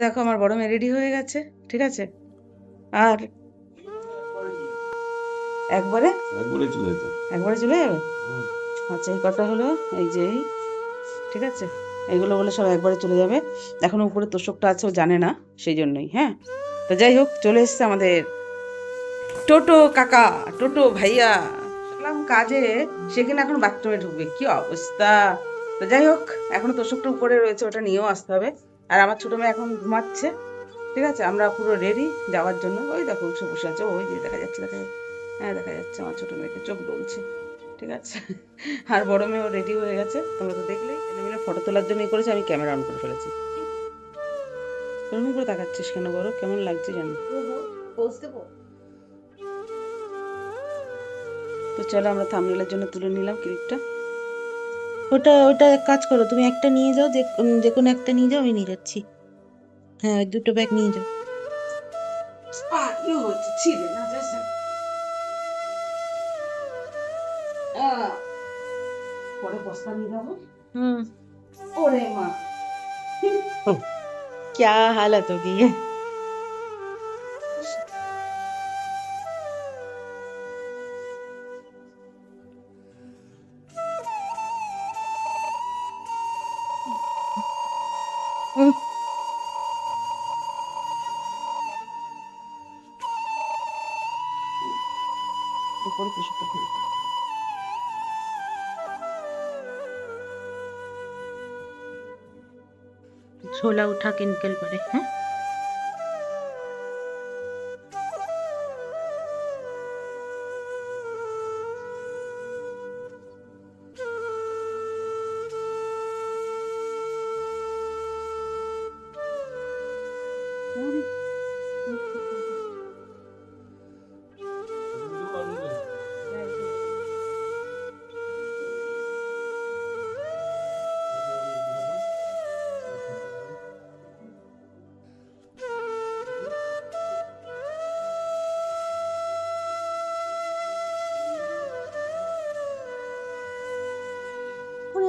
দেখো আমার বড় মেয়ে রেডি হয়ে গেছে ঠিক আছে? আর একবারে? একবারে চলে যেত। একবারে চলে যাবে? আচ্ছা এই কটা হলো এই যে এই ঠিক আছে? এইগুলো বলে সব একবারে চলে যাবে। এখন উপরে তোষকটা আছে ও জানে না সেই জন্যই হ্যাঁ? তো যাই হোক চলে এসছে আমাদের টোটো কাকা টোটো ভাইয়া। শুনলাম কাজে সেখানে এখন বাথরুমে ঢুকবে কি অবস্থা? তো যাই হোক এখনও তোষকটা উপরে রয়েছে ওটা নিয়েও আসতে হবে। আর আমার ছোটো মেয়ে এখন ঘুমাচ্ছে ঠিক আছে? আমরা পুরো রেডি যাওয়ার জন্য। ওই দেখো উঠে বসে আছে ওই যে দেখা যাচ্ছে দেখা যাচ্ছে। হ্যাঁ দেখা যাচ্ছে আমার ছোটো মেয়েকে চোখ ডলছে ঠিক আছে? আর বড় মেয়েও রেডি হয়ে গেছে। তোমরা তো দেখলেই মিলে ফটো তোলার জন্যই করেছে আমি ক্যামেরা অন করে ফেলেছি। ওরকম করে তাকাচ্ছিস কেন বড়? কেমন লাগছে জানি? তো চলো আমরা থামনেলের জন্য তুলে নিলাম ক্লিপটা। ওটা ওটা এক কাজ করো তুমি একটা নিয়ে যাও যে উম, যে কোনো একটা নিয়ে যাও আমি নিয়ে যাচ্ছি হ্যাঁ ওই দুটো ব্যাগ নিয়ে যাও হচ্ছে ছিলে না যাস না। আহ, পরে বস্তা নিয়ে যাবো হুম ওরে মা क्या हालत हो गई है একটু করে কিছুটা ফেলব ছোলা উঠা কিনকেল করে হ্যাঁ?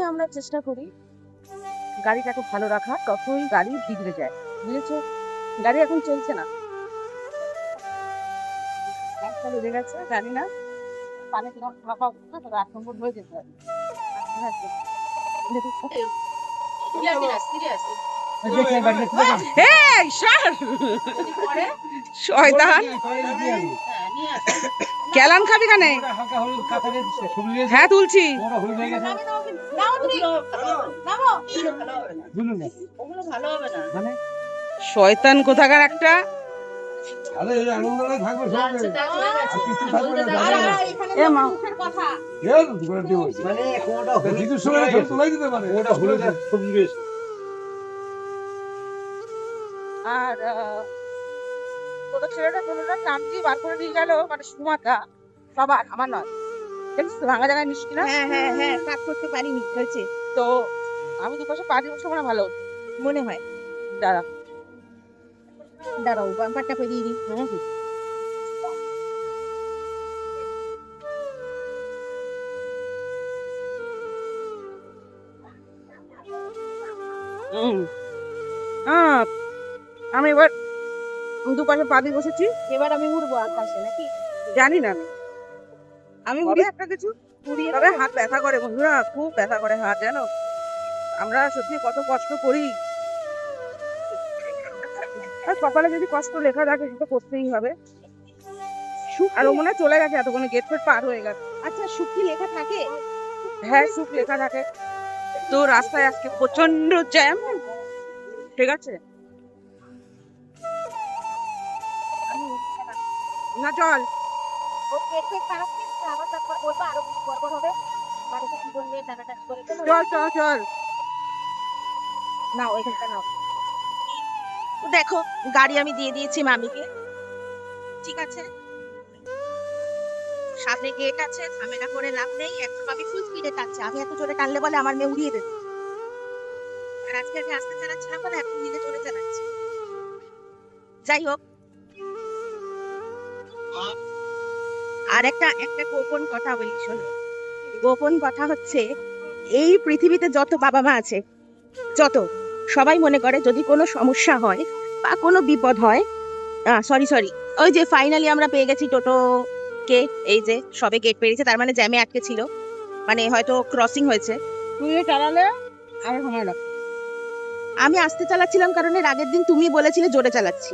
আমরা চেষ্টা করি গাড়িটাকে ভালো রাখা তখনই গাড়ি বিগড়ে যায় বুঝেছ গাড়ি এখন চলছে না একটা লেগে গেছে জানি না পানি তবে আট নম্বর হয়ে যেতে হবে! শয়তান। কেলান খাবি কানে? হ্যাঁ তুলছি। শয়তান কোথাকার একটা? এ আর ছোট ছেলেটা ছোটটা চামচি বার করে নিয়ে গেল মানে সুমাটা সবার আমার নয়। তো ভাঙা জায়গায় মিষ্টি না? হ্যাঁ হ্যাঁ হ্যাঁ কাজ করতে পারিনি হয়েছে তো আমি দু পাশে পা দিয়ে বসে মনে ভালো। মনে হয়। দাঁড়া। দাঁড়াও বাম্পারটা পেরিয়ে দিই। হুম। আহ, আমি এবার দু পাশে পা দিয়ে বসেছি। এবার আমি উঠবো আকাশে নাকি? জানি না। আমি উড়ি একটা কিছু উড়িয়ে তবে হাত ব্যথা করে বন্ধুরা খুব ব্যথা করে হাত জানো? আমরা সত্যি কত কষ্ট করি। আর কপালে যদি কষ্ট লেখা থাকে সেটা করতেই হবে। আর ও মনে চলে গেছে এতক্ষণে গেট ফেট পার হয়ে গেছে। আচ্ছা সুখী লেখা থাকে? হ্যাঁ সুখ লেখা থাকে। তো রাস্তায় আজকে প্রচণ্ড জ্যাম ঠিক আছে? করে দেবো? চল চল চল। না ওইখানটা নাও। দেখো গাড়ি আমি দিয়ে দিয়েছি মামিকে। ঠিক আছে? সামনে গেট আছে ঝামেলা করে লাভ নেই। এখন আমি ফুল স্পিডে টানছি। আমি এত জোরে টানলে বলে আমার মেয়ে উড়িয়ে দেবে। আর আজকে আমি আস্তে চালাচ্ছিলাম বলে এখন নিজে জোরে চালাচ্ছি। যাই হোক আর একটা একটা গোপন কথা বলি, শোনো। গোপন কথা হচ্ছে, এই পৃথিবীতে যত বাবা মা আছে, যত, সবাই মনে করে যদি কোনো সমস্যা হয় বা কোনো বিপদ হয় সরি সরি ওই যে ফাইনালি আমরা পেয়ে গেছি টোটো কে, এই যে সবে গেট পেরিয়েছে, তার মানে জ্যামে আটকে ছিল। মানে হয়তো ক্রসিং হয়েছে। তুই চালালে, আর সময় লাগবে আমি আসতে চালাচ্ছিলাম কারণ এর আগের দিন তুমি বলেছিলে জোরে চালাচ্ছি।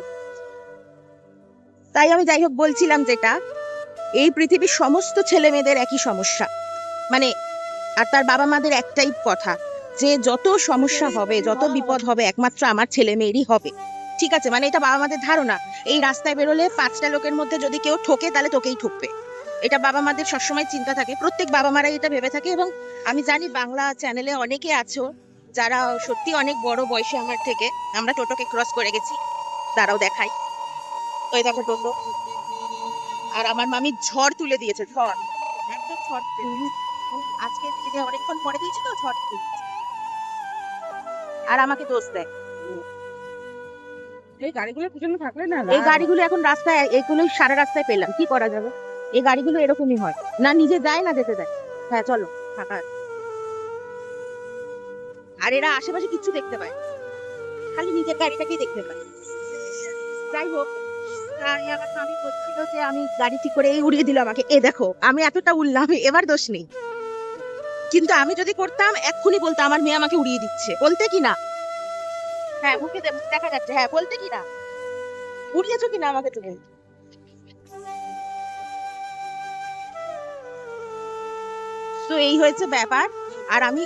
তাই আমি যাই হোক বলছিলাম যেটা এই পৃথিবীর সমস্ত ছেলে মেয়েদের একই সমস্যা। মানে আর তার বাবা মাদের একটাই কথা, যে যত সমস্যা হবে, যত বিপদ হবে, একমাত্র আমার ছেলে মেয়েরই হবে। ঠিক আছে? মানে এটা বাবা মাদের ধারণা। এই রাস্তায় বেরোলে পাঁচটা লোকের মধ্যে যদি কেউ ঠকে, তাহলে তোকেই ঠকবে। এটা বাবা মাদের সবসময় চিন্তা থাকে। প্রত্যেক বাবা মারাই এটা ভেবে থাকে এবং আমি জানি বাংলা চ্যানেলে অনেকে আছো যারা সত্যি অনেক বড় বয়সে আমার থেকে, আমরা টোটোকে ক্রস করে গেছি। তারাও দেখাই। ওই দেখো টোটো। আর আমার মামি ঝড় তুলে দিয়েছে ঝড়। একদম ঝড় আজকে যে অনেকক্ষণ পরে দিয়েছি তো ঝড় তুলে আর আমাকে দোষ দেয়। এই গাড়িগুলো পিছনে থাকলে না এই গাড়িগুলো এখন রাস্তায় এগুলোই সারা রাস্তায় পেলাম। কি করা যাবে? এই গাড়িগুলো এরকমই হয়। না নিজে যায় না যেতে দেয়। হ্যাঁ চলো ফাঁকা আর এরা আশেপাশে কিচ্ছু দেখতে পায় খালি নিজের গাড়িটাকেই দেখতে পায়। যাই হোক স্বামী বলছিল যে আমি গাড়ি ঠিক করে এই উড়িয়ে দিল আমাকে। এ দেখো, আমি এতটা উড়লাম, এবার দোষ নেই। কিন্তু আমি যদি করতাম, এক্ষুনি বলতো, আমার মেয়ে আমাকে উড়িয়ে দিচ্ছে। বলতে কি না? হ্যাঁ মুখে দেখা যাচ্ছে। হ্যাঁ বলতে কি না? উড়িয়েছো কিনা আমাকে তুমি? তো এই হয়েছে ব্যাপার। আর আমি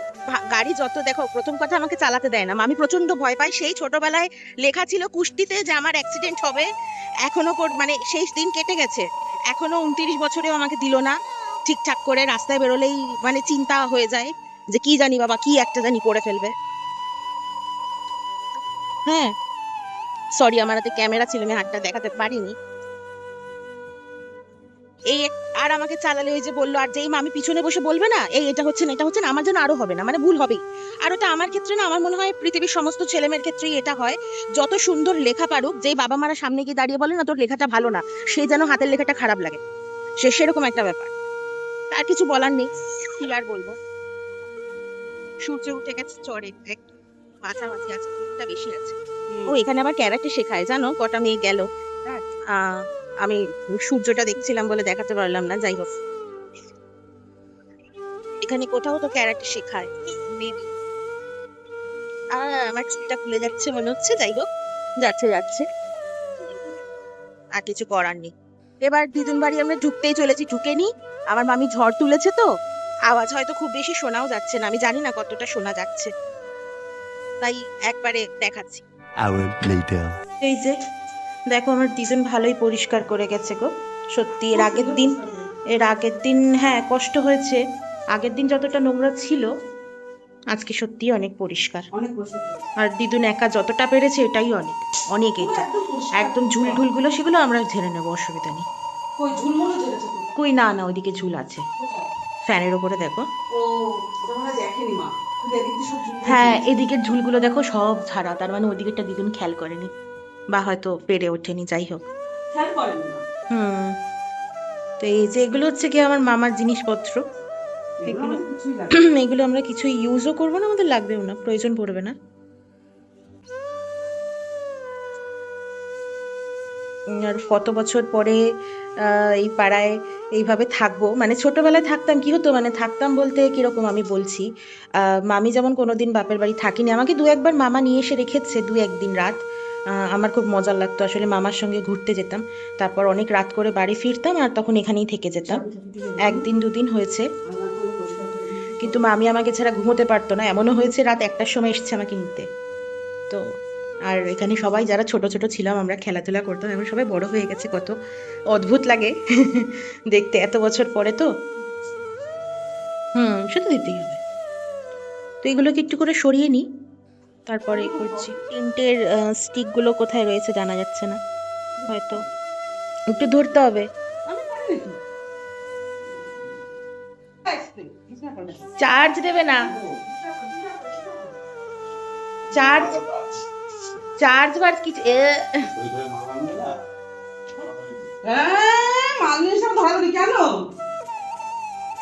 গাড়ি যত দেখো, প্রথম কথা আমাকে চালাতে দেয় না। আমি প্রচণ্ড ভয় পাই সেই ছোটবেলায় লেখা ছিল কুষ্টিতে যে আমার অ্যাক্সিডেন্ট হবে, এখনও মানে সেই দিন কেটে গেছে। এখনও উনত্রিশ বছরেও আমাকে দিল না। ঠিকঠাক করে রাস্তায় বেরোলেই মানে চিন্তা হয়ে যায় যে কি জানি বাবা, কি একটা জানি করে ফেলবে। হ্যাঁ সরি আমার হাতে ক্যামেরা ছিল, আমি হাতটা দেখাতে পারিনি। এই আর আমাকে চালালে ওই যে বলল আর যেই আমি পিছনে বসে বলবে না এই এটা হচ্ছে না এটা হচ্ছে না আমার জন্য আরও হবে না মানে ভুল হবেই। আর ওটা আমার ক্ষেত্রে না আমার মনে হয় পৃথিবীর সমস্ত ছেলেমেয়ের ক্ষেত্রেই এটা হয়। যত সুন্দর লেখা পারুক যেই বাবা মারা সামনে গিয়ে দাঁড়িয়ে বলে না তোর লেখাটা ভালো না সে যেন হাতের লেখাটা খারাপ লাগে। সে সেরকম একটা ব্যাপার। আর কিছু বলার নেই কি আর বলব? সূর্য উঠে গেছে চড়ে মাঝামাঝি আছে বেশি আছে। ও এখানে আবার ক্যারাটে শেখায় জানো? কটা মেয়ে গেল। হ্যাঁ। আহ, আমি সূর্যটা দেখছিলাম বলে দেখাতে পারলাম না যাই হোক। এখানে কোথাও তো ক্যারাটে শেখায়। মেবি আর আমার চুলটা খুলে যাচ্ছে মনে হচ্ছে যাই হোক। যাচ্ছে যাচ্ছে। আর কিছু করার নেই। এবার দিদুন বাড়ি আমরা ঢুকতেই চলেছি ঢুকে নি আমার মামি ঝড় তুলেছে তো। আওয়াজ হয়তো খুব বেশি শোনাও যাচ্ছে না আমি জানি না কতটা শোনা যাচ্ছে। তাই একবারে দেখাচ্ছি. এই যে দেখো আমার দিদুন ভালোই পরিষ্কার করে গেছে গো। সত্যি এর আগের দিন এর আগের দিন হ্যাঁ কষ্ট হয়েছে। আগের দিন যতটা নোংরা ছিল আজকে সত্যি অনেক পরিষ্কার। আর দিদুন একা যতটা পেরেছে এটাই অনেক অনেক এটা। একদম ঝুল ঢুলগুলো সেগুলো আমরা ঝেড়ে নেব অসুবিধা নেই। কই না না ওইদিকে ঝুল আছে। ফ্যানের ওপরে দেখো। হয় এদিক ঝুলগুলো দেখো সব ছাড়া তার মানে ওদিকেরটা দিদুন খেয়াল করেনি। বা হয়তো পেরে ওঠেনি যাই হোক। হুম। তো এই যে এগুলো হচ্ছে কি আমার মামার জিনিসপত্র। এগুলো এগুলো- আমরা কিছু ইউজও করব না আমাদের লাগবেও না প্রয়োজন পড়বে না। আর কত বছর পরে এই পাড়ায় এইভাবে থাকব? মানে ছোটবেলায় থাকতাম কি হতো? মানে থাকতাম বলতে কীরকম আমি বলছি আহ, মামি যেমন কোনোদিন বাপের বাড়ি থাকিনি আমাকে দু একবার মামা নিয়ে এসে রেখেছে দু একদিন রাত। আমার খুব মজা লাগতো। আসলে মামার সঙ্গে ঘুরতে যেতাম, তারপর অনেক রাত করে বাড়ি ফিরতাম আর তখন এখানেই থেকে যেতাম। একদিন দুদিন হয়েছে। কিন্তু মামি আমাকে ছাড়া ঘুমোতে পারতো না। এমনও হয়েছে রাত একটার সময় এসছে আমাকে নিতে। তো আর এখানে সবাই যারা ছোট ছোট ছিলাম, আমরা খেলাধুলা করতাম। এখন সবাই বড় হয়ে গেছে, কত অদ্ভুত লাগে দেখতে এত বছর পরে তো। হুম সেটা দিতেই হবে। তো এগুলোকে একটু করে সরিয়ে নিই। তারপরে করছি তিনটের স্টিকগুলো কোথায় রয়েছে জানা যাচ্ছে না হয়তো একটু ধরতে হবে। চার্জ দেবে না চার্জ চার্জ বার কিছু এ, হ্যাঁ?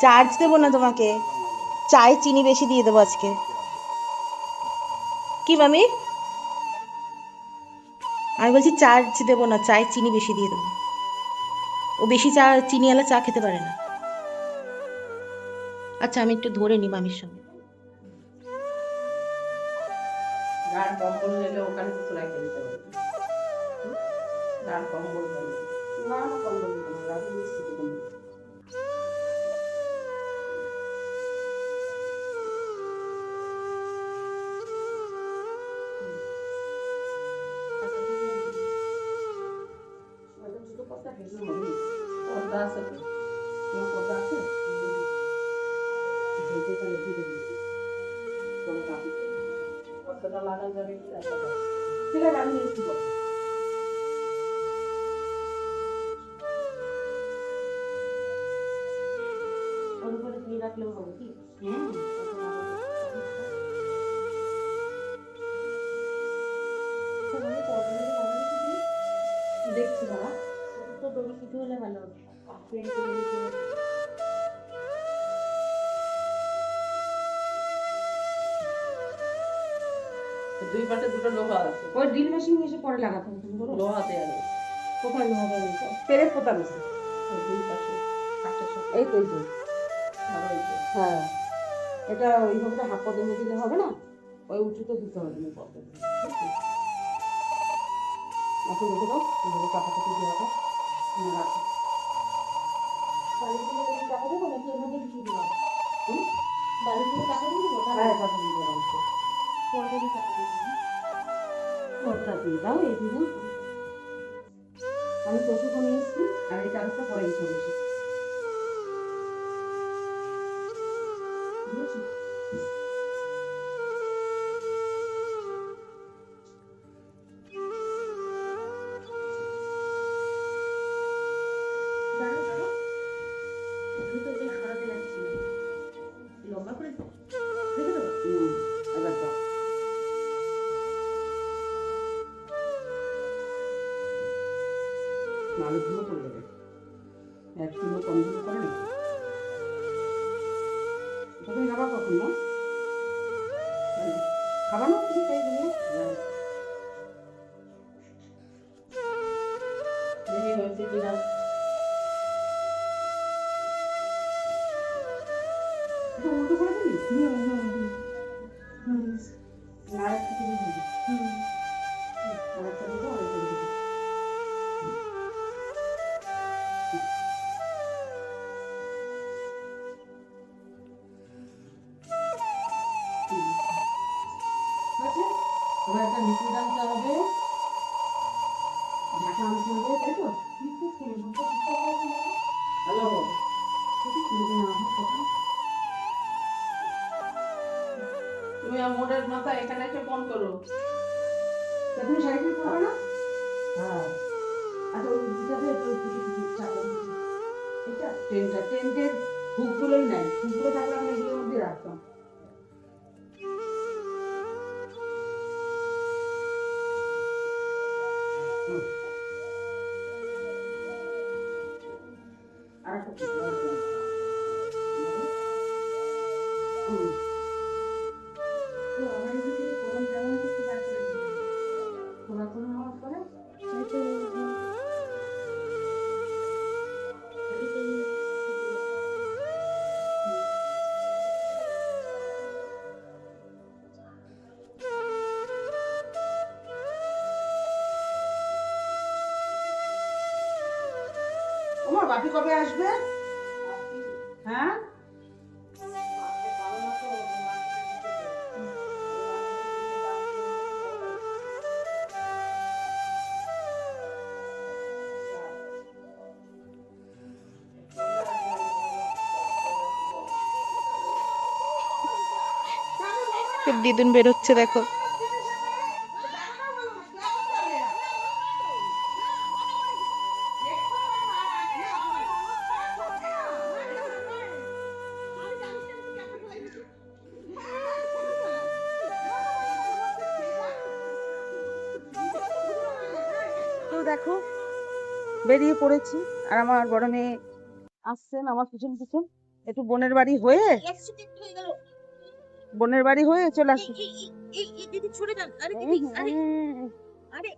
চার্জ দেবো না তোমাকে চায়ে চিনি বেশি দিয়ে দেবো আজকে কি মামি? আমি বলছি চা দেবো না চায়ে চিনি বেশি দিয়ে দেবো। ও বেশি চা চিনি চিনিওয়ালা চা খেতে পারে না। আচ্ছা আমি একটু ধরে নি মামির সঙ্গে। ওখানে করে হবে। দুই পাশে দুটো লোহা আছে। ওই ড্রিল মেশিন এসে পরে লাগাতে হবে লোহাতে আছে কোথায় লোহা পেরেক পোতা রয়েছে ওই দুই পাশে এই তো এই আর হ্যাঁ। এটা ওইভাবে হাফ পদে দিলে হবে না? ওই উঁচুতে দিতে হবে পদে। এখন দেখে দাও কাটাকাটি দিয়ে হবে। রাখো কিছু দেবো? বাড়িতে টাকা দিয়ে দেবো হ্যাঁ অল্প। টাকা দিয়ে দিয়ে দাও এই আমি তোষক নিয়ে এসেছি, আর এই কাগজটা পরে গেছে বেশি উল্টো করে দিলি হুম। হুম হুম হুম আর একটা দিবি হুম আর একটা আর আসবে? হ্যাঁ? দিদুন বেরোচ্ছে দেখো। পড়েছি আর আমার বড় মেয়ে আসছেন আমার পিছন পিছন। একটু বোনের বাড়ি হয়ে বোনের বাড়ি হয়ে চলে আসি এই- এই- এই এই দিদি সরে যান আরে দিদি আরে আরে।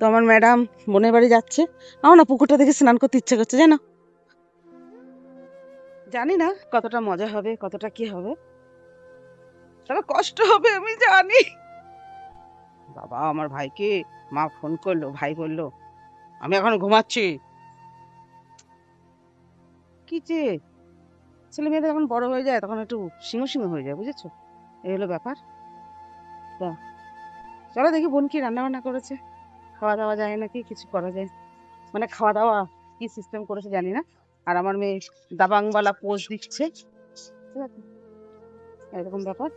তো আমার ম্যাডাম বোনের বাড়ি যাচ্ছে। আমার না পুকুরটা দেখে স্নান করতে ইচ্ছে করছে জানো? জানি না কতটা মজা হবে কতটা কি হবে। তবে কষ্ট হবে আমি জানি। বাবা, আমার ভাইকে মা ফোন করল, ভাই বলল, আমি এখন ঘুমাচ্ছি। কি যে? ছেলে মেয়েদের যখন বড় হয়ে যায়, তখন একটু সিংহ সিংহ হয়ে যায়, বুঝেছ? এই হলো ব্যাপার। তা, চলো দেখি বোন কি রান্না বান্না করেছে। খাওয়া দাওয়া যায় নাকি? কিছু করা যায়। মানে খাওয়া দাওয়া কি সিস্টেম করেছে জানি না। আর আমার মেয়ে দাবাংওয়ালা পোজ দিচ্ছে। ঠিক আছে? এরকম ব্যাপার।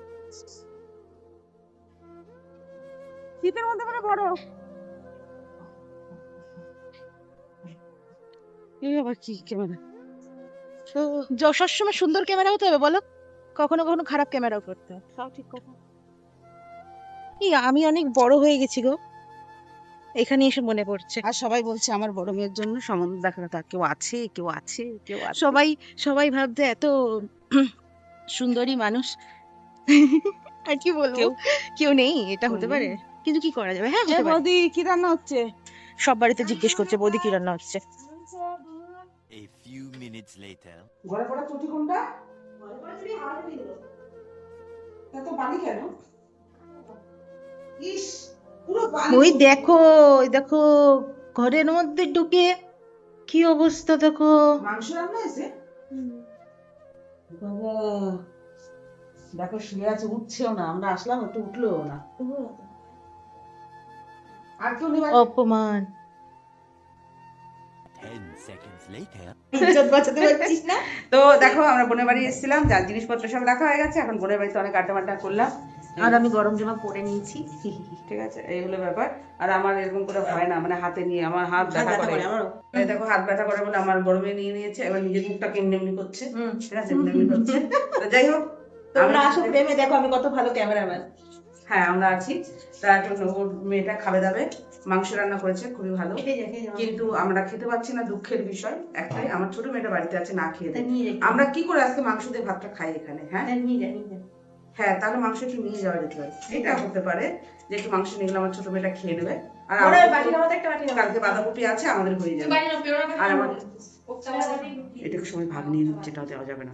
শীতের মধ্যে মানে বড়। এই আবার কি ক্যামেরা তো য- সবসময় সুন্দর ক্যামেরা হতে হবে বলো। কখনো কখনো খারাপ ক্যামেরাও করতে ঠিক কথা। এই আমি অনেক বড় হয়ে গেছি গো। এখানে এসে মনে পড়ছে। আর সবাই বলছে আমার বড় মেয়ের জন্য সম্বন্ধ দেখা কথা কেউ আছে কেউ আছে কেউ আছে। সবাই সবাই ভাবছে এত সুন্দরী মানুষ। আর কি বলব? কেউ- নেই এটা হতে পারে। কিন্তু কি করা যাবে? হ্যাঁ এ হতে পারে। বৌদি কি রান্না হচ্ছে? সব বাড়িতে জিজ্ঞেস করছে বৌদি কি রান্না হচ্ছে? A few minutes later. ঘরে পড়া চটি কোনটা? তা তো বালি কেন? ইস পুরো বালি। ওই দেখো ওই দেখো ঘরের মধ্যে ঢুকে কি অবস্থা দেখো। মাংস রান্না হয়েছে? বাবা দেখো শুয়ে আছে উঠছেও না আমরা আসলাম একটু উঠল না। অপমান। 10 seconds later. ইজ্জত বাঁচাতে পারছিস না? তো দেখো আমরা বোনের বাড়ি এসেছিলাম যার জিনিসপত্র সব রাখা হয়ে গেছে এখন বোনের বাড়িতে অনেক আড্ডা মাড্ডা করলাম। আর আমি গরম জামা পরে নিয়েছি। ঠিক আছে এই হলো ব্যাপার। আর আমার এরকম করে হয় না মানে হাতে নিয়ে আমার হাত ব্যথা করে। এই দেখো হাত ব্যথা করে বলে আমার বড় মেয়ে নিয়ে নিয়েছে এবার নিজের মুখটাকে এমনি এমনি করছে। ঠিক আছে এমনি এমনি করছে। তো যাই হোক তোমরা আমরা- আসো প্রেমে দেখো আমি কত ভালো ক্যামেরাম্যান। হ্যাঁ আমরা আছি। তার জন্য ওর মেয়েটা খাবে দাবে। মাংস রান্না করেছে খুবই ভালো। কিন্তু আমরা খেতে পাচ্ছি না দুঃখের বিষয়। একটাই আমার ছোট মেয়েটা বাড়িতে আছে না খেয়ে আমরা কি করে আজকে মাংস দিয়ে ভাতটা খাই এখানে হ্যাঁ? হ্যাঁ তাহলে মাংস একটু নিয়ে যাওয়া যেতে পারে এটা হতে পারে যে একটু মাংস নিয়ে গেলে আমার ছোট মেয়েটা খেয়ে নেবে। আর আমাদের কালকে বাঁধাকপি আছে আমাদের হয়ে যাবে। আর আমার এটা সময় ভাগ নিয়ে এটাও দেওয়া যাবে না।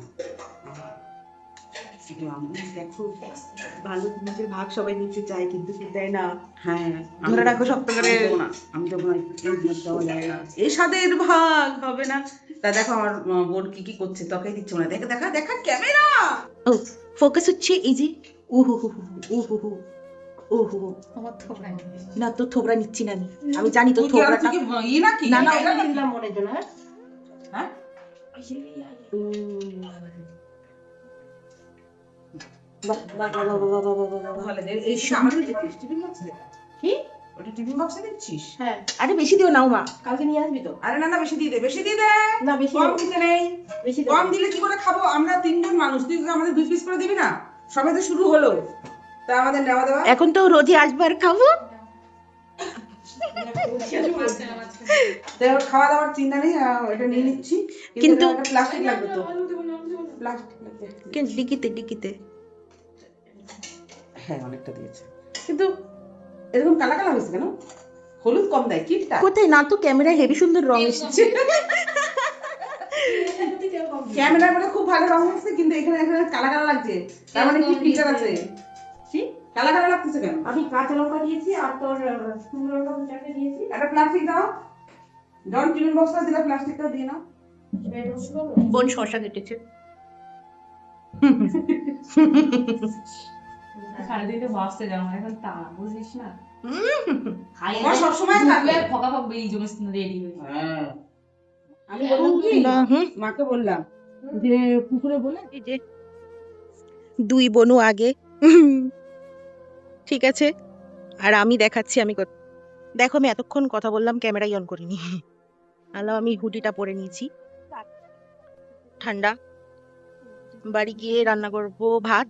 দেখো ভালো জিনিসের ভাগ সবাই নিতে চায় কিন্তু দেয় না। হ্যাঁ ধরে রাখো শক্ত করে। আমি দেবো না আমি দেবো এই ভাগ দেওয়া যায়। না এই স্বাদের ভাগ হবে না। তা দেখো আমার বোন কি কি করছে তোকেই দিচ্ছে না দেখা দেখা দেখা ক্যামেরা! ও ফোকাস হচ্ছে এই যে উহু হু হু উহু হু উহু হু না তো থোবরা নিচ্ছি না আমি। আমি জানি তো তুই থোবরাটা ই নাকি? না না এটা ওটা নাকি? দিলাম মনের জন্য হ্যাঁ? হ্যাঁ? এই- এই সামনে দিচ্ছিস টিফিন বক্সে কি? ওটা টিফিন বক্সে দিচ্ছিস? হ্যাঁ। আরে বেশি দিও নাও মা কালকে নিয়ে আসবি তো। আরে না না বেশি দিয়ে দে বেশি দিয়ে দে। না বেশি কম দিতে নেই। বেশি কম দিলে কি করে খাব? আমরা তিনজন মানুষ। তুই আমাদের দুই পিস করে দিবি না? সবে তো শুরু হলো। তা আমাদের নেওয়া দেওয়া। এখন তো রোজই আসবে আর খাব। খাওয়া দাওয়ার চিন্তা নেই এটা নিয়ে নিচ্ছি। কিন্তু কিন্তু- প্লাস্টিক লাগবে তো। প্লাস্টিক লাগবে। ডিকিতে ডিকিতে। হ্যাঁ অনেকটা দিয়েছে। কিন্তু এরকম কালা কালা হয়েছে কেন? হলুদ কম দেয় কিটটা কোথায়? না তো ক্যামেরায় হেভি সুন্দর রং এসেছে। ক্যামেরার মধ্যে খুব ভালো রং হচ্ছে কিন্তু এখানে এখানে কালা কালা লাগছে। তার মানে কি ফিল্টার আছে? কি? কালা কালা লাগতেছে কেন? আমি কাঁচা লঙ্কা দিয়েছি আর তোর শুকনো লঙ্কা চারটে দিয়েছি। একটা প্লাস্টিক দাও। জন টিফিন বক্সটা দিলে প্লাস্টিকটা দিয়ে নাও। বোন শশা কেটেছে। সারাদিনে বাসতে যাও এখন তা বুঝিস না। সবসময় থাকবে ফকা ফক বেরিয়ে জমিস রেডি হয়ে হ্যাঁ। আমি বললাম কি? মাকে বললাম। যে পুকুরে বলে যে দুই বনু আগে। ঠিক আছে? আর আমি দেখাচ্ছি আমি দেখো আমি এতক্ষণ কথা বললাম ক্যামেরাই অন করিনি। আলো আমি হুডিটা পরে নিয়েছি। ঠান্ডা। বাড়ি গিয়ে রান্না করব ভাত।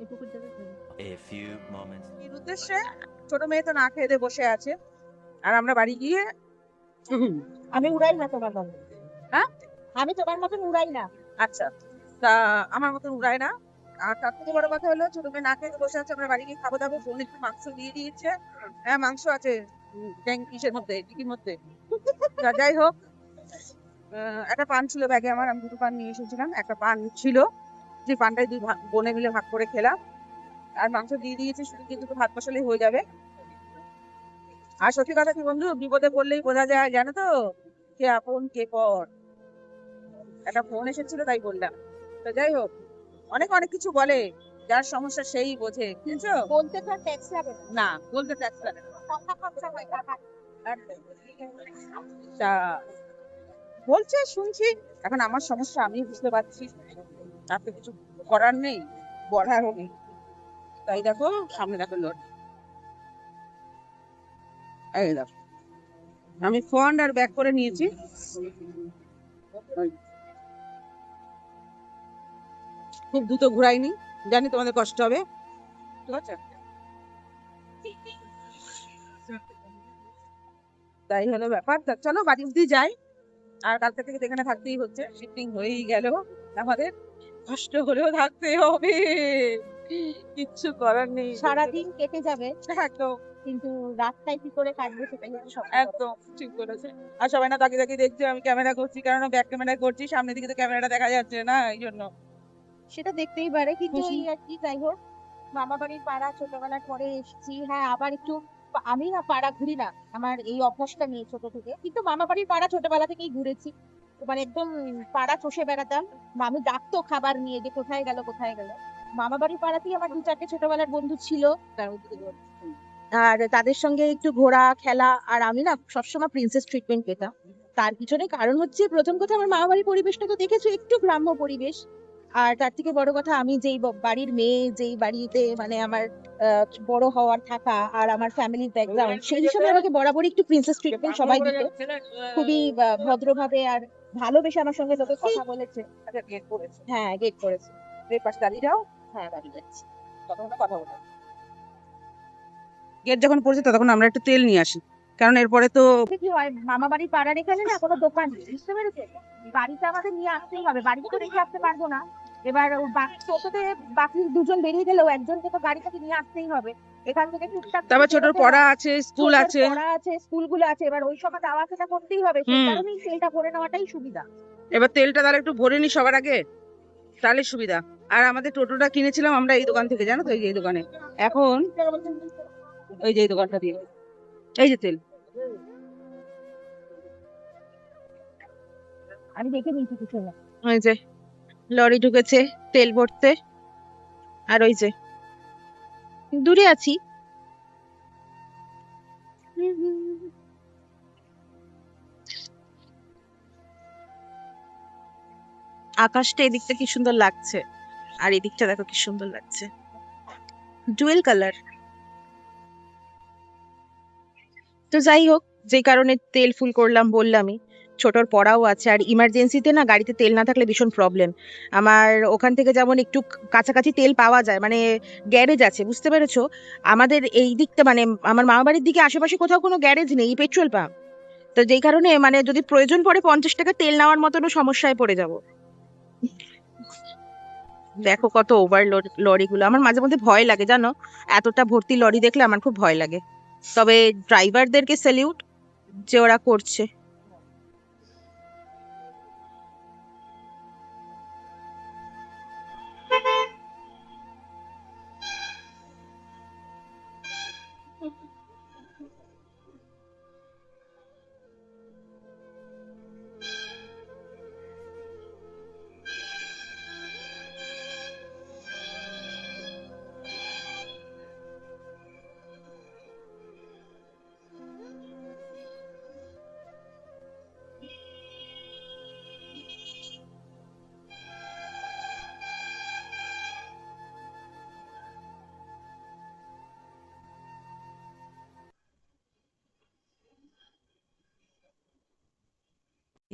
এই পুকুর যাবে A few moments. এর উদ্দেশ্যে ছোট মেয়ে তো না খেয়ে দিয়ে বসে আছে। আর আমরা বাড়ি গিয়ে আমি উড়াই না তোমার মতন। হ্যাঁ? আমি তোমার মতন উড়াই না। আচ্ছা তা আমার মতন উড়ায় না। আর তার থেকে বড় কথা হলো ছোট মেয়ে না খেয়ে বসে আছে আমরা বাড়ি গিয়ে খাব দাবো বোন একটু মাংস দিয়ে দিয়েছে। হ্যাঁ মাংস আছে উম, ট্যাঙ্ক কিসের মধ্যে টিকির মধ্যে। যাই হোক একটা পান ছিল ব্যাগে আমার আমি দুটো পান নিয়ে এসেছিলাম। একটা পান ছিল। যে পানটাই দুই ভাগ বোনে মিলে ভাগ করে খেলাম। আর মাংস দিয়ে দিয়েছে শুধু কিন্তু ভাত মশলাই হয়ে যাবে। আর সত্যি কথা কি বন্ধু বিপদে পড়লেই বোঝা যায় জানো তো কে আপন কে পর। একটা ফোন এসেছিল তাই বললাম। তো যাই হোক অনেক অনেক কিছু বলে যার সমস্যা সেই বোঝে বুঝছ বলতে তো ট্যাক্স লাগে না। বলতে ট্যাক্স লাগে। কথা খরচা হয় টাকা তা বলছে শুনছি। এখন আমার সমস্যা আমি বুঝতে পারছি। আর তো কিছু করার নেই। বলারও নেই। তাই দেখো, সামনে দেখো লোড। এই দেখো। আমি ফন্ড আর ব্যাক করে নিয়েছি। খুব দ্রুত ঘুরাইনি। জানি তোমাদের কষ্ট হবে। ঠিক আছে? তাই হলো ব্যাপার। চলো বাড়ি অব্দি যাই। আর কালকে থেকে এখানে থাকতেই হচ্ছে। শিফটিং হয়েই গেল আমাদের। কষ্ট হলেও থাকতে হবে। কিচ্ছু করার নেই। সারাদিন কেটে যাবে। একদম। কিন্তু রাতটাই কি করে কাটবে সেটাই একদম ঠিক বলেছে আর সবাই না তাকিয়ে তাকিয়ে দেখছে আমি ক্যামেরা করছি কারণ ব্যাক ক্যামেরা করছি সামনের দিকে তো ক্যামেরাটা দেখা যাচ্ছে না এই জন্য। সেটা দেখতেই পারে কিন্তু খুশি। আর কি যাই হোক। মামা বাড়ির পাড়া ছোটবেলার পরে এসেছি। হ্যাঁ আবার একটু আমি না পাড়া ঘুরি না আমার এই অভ্যাসটা নেই ছোট থেকে। কিন্তু মামা বাড়ির পাড়া ছোটবেলা থেকেই ঘুরেছি। মানে একদম পাড়া চষে বেড়াতাম। মামি ডাকতো, খাবার নিয়ে যে কোথায় গেল কোথায় গেল? মামা বাড়ির পাড়াতেই আমার দু চারটে ছোটবেলার বন্ধু ছিল। আর তাদের সঙ্গে একটু ঘোরা, খেলা, আর আমি না সবসময় প্রিন্সেস ট্রিটমেন্ট পেতাম। তার পিছনে কারণ হচ্ছে, প্রথম কথা আমার মামা বাড়ির পরিবেশটা তো দেখেছ, একটু গ্রাম্য পরিবেশ। আর তার থেকে বড় কথা, আমি যেই বাড়ির মেয়ে, যেই বাড়িতে মানে আমার বড় হওয়ার থাকা আর আমার ফ্যামিলির ব্যাকগ্রাউন্ড সেই হিসাবে আমাকে বরাবরই একটু প্রিন্সেস ট্রিটমেন্ট সবাই দিত। খুবই ভদ্রভাবে আর ভালোবেসে আমার সঙ্গে লোকে কথা বলেছে আচ্ছা গেট হ্যাঁ গেট করেছে। দাঁড়িয়ে যাও। হ্যাঁ বাড়ি যাচ্ছি। ততক্ষণ কথা বলো গেট যখন পড়েছে ততক্ষণ আমরা একটু তেল নিয়ে আসি। কারণ এরপরে তো কি হয় মামা বাড়ির পাড়ার এখানে না কোনো দোকান নেই বুঝতে পেরেছে বাড়িতে আমাদের নিয়ে আসতেই হবে বাড়িতে তো রেখে আসতে পারব না। এবার বাকি টোটোতে বাকি দুজন বেরিয়ে গেলেও একজনকে তো গাড়ি থেকে নিয়ে আসতেই হবে। এখান থেকে টুকটাক তারপর ছোটর পড়া আছে স্কুল আছে। পড়া আছে স্কুলগুলো আছে। এবার ওই সময় যাওয়া আসা করতেই হবে। সেই কারণেই তেলটা ভরে নেওয়াটাই সুবিধা। এবার তেলটা তাহলে একটু ভরে নি সবার আগে? তাহলে সুবিধা। আর আমাদের টোটোটা কিনেছিলাম আমরা এই দোকান থেকে জানো তো? এই যে এই দোকানে। এখন ওই যে এই দোকানটা দিয়ে। এই যে তেল। আমি দেখে নিয়েছি কিছু না। ওই যে। লরি ঢুকেছে, তেল ভরতে। আর ওই যে, দূরে আছি। আকাশটা এদিকটা কি সুন্দর লাগছে, আর এদিকটা দেখো কি সুন্দর লাগছে। Dual colour. তো যাই হোক, যে কারণে তেল ফুল করলাম বললামই ছোটর পড়াও আছে। আর ইমার্জেন্সিতে না গাড়িতে তেল না থাকলে ভীষণ প্রবলেম আমার ওখান থেকে যেমন একটু কাছাকাছি তেল পাওয়া যায় মানে গ্যারেজ আছে, বুঝতে পেরেছ? আমাদের এই দিকটা মানে আমার মামা বাড়ির দিকে আশেপাশে কোথাও কোনো গ্যারেজ নেই পেট্রোল পাম্প তো যেই কারণে মানে যদি প্রয়োজন পড়ে পঞ্চাশ টাকা তেল নেওয়ার মতনও সমস্যায় পড়ে যাব। দেখো কত ওভারলোড লরিগুলো। আমার মাঝে মধ্যে ভয় লাগে, জানো? এতটা ভর্তি লরি দেখলে আমার খুব ভয় লাগে। তবে ড্রাইভারদেরকে স্যালিউট যে ওরা করছে।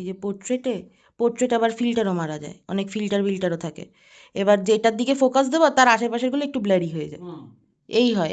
এই যে পোর্ট্রেটে পোর্ট্রেট আবার ফিল্টারও মারা যায় অনেক ফিল্টার ফিল্টারও থাকে। এবার যেটার দিকে ফোকাস দেবো তার আশেপাশেরগুলো একটু ব্লারি হয়ে যায়। এই হয়।